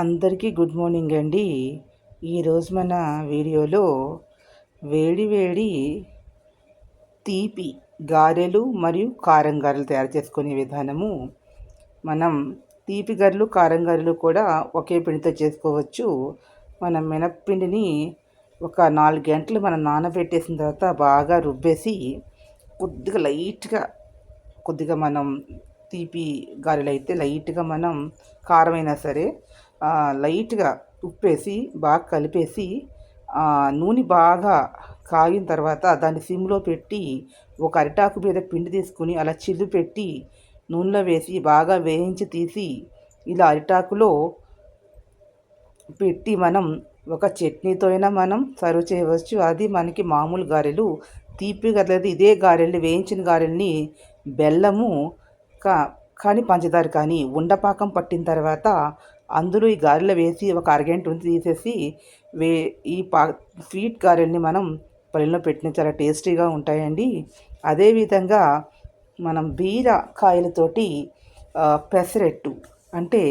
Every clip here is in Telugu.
అందరికీ గుడ్ మార్నింగ్ అండి. ఈరోజు మన వీడియోలో వేడి వేడి తీపి గారెలు మరియు కారం గారెలు తయారు చేసుకునే విధానము. మనం తీపి గారెలు కారం గారెలు కూడా ఒకే పిండితో చేసుకోవచ్చు. మనం మినప్పిండిని ఒక నాలుగు గంటలు మనం నానబెట్టేసిన తర్వాత బాగా రుబ్బేసి కొద్దిగా లైట్గా కొద్దిగా మనం తీపి గారెలు అయితే లైట్గా మనం కారమైనా సరే లైట్గా ఉప్పేసి బాగా కలిపేసి నూనె బాగా కాగిన తర్వాత దాన్ని సిమ్లో పెట్టి ఒక అరిటాకు మీద పిండి తీసుకుని అలా చిల్లు పెట్టి నూనెలో వేసి బాగా వేయించి తీసి ఇలా అరిటాకులో పెట్టి మనం ఒక చట్నీతో అయినా మనం సర్వ్ చేయవచ్చు. అది మనకి మామూలు గారెలు తీపి గారెలు ఇదే గారెల్ని వేయించిన గారెల్ని బెల్లము కా కానీ పంచదార కానీ ఉండపాకం పట్టిన తర్వాత అందులో ఈ గారెలు వేసి ఒక అరగంట ఉంచి తీసేసి వే ఈ పా స్వీట్ గారెల్ని మనం పళ్ళెంలో పెట్టిన చాలా టేస్టీగా ఉంటాయండి. అదేవిధంగా మనం బీర కాయలతోటి పెసరెట్టు అంటే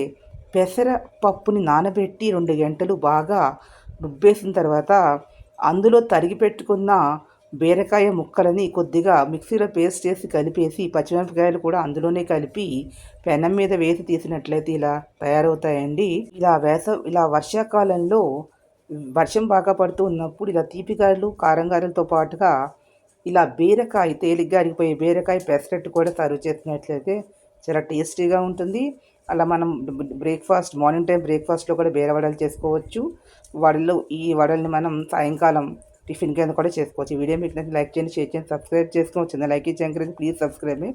పెసర పప్పుని నానబెట్టి రెండు గంటలు బాగా రుబ్బేసిన తర్వాత అందులో తరిగి పెట్టుకున్న బీరకాయ ముక్కలని కొద్దిగా మిక్సీలో పేస్ట్ చేసి కలిపేసి పచ్చిమిరపకాయలు కూడా అందులోనే కలిపి పెనం మీద వేసి తీసినట్లయితే ఇలా తయారవుతాయండి. ఇలా వేస ఇలా వర్షాకాలంలో వర్షం బాగా పడుతూ ఉన్నప్పుడు ఇలా తీపికాయలు కారంగాయలతో పాటుగా ఇలా బీరకాయ తేలిగ్గా అరిగిపోయే బీరకాయ పెసరట్టు కూడా సర్వ్ చేసినట్లయితే చాలా టేస్టీగా ఉంటుంది. అలా మనం బ్రేక్ఫాస్ట్ మార్నింగ్ టైం బ్రేక్ఫాస్ట్లో కూడా బీర వడలు చేసుకోవచ్చు. వడలు ఈ వడల్ని మనం సాయంకాలం టిఫిన్ కింద కూడా చేసుకోవచ్చు. ఈ వీడియో మీకు లైక్ చేయండి షేర్ చేయండి సబ్స్క్రైబ్ చేసుకోవచ్చు లైక్ ఇచ్చి ప్లీజ్ సబ్స్క్రైబ్ మీ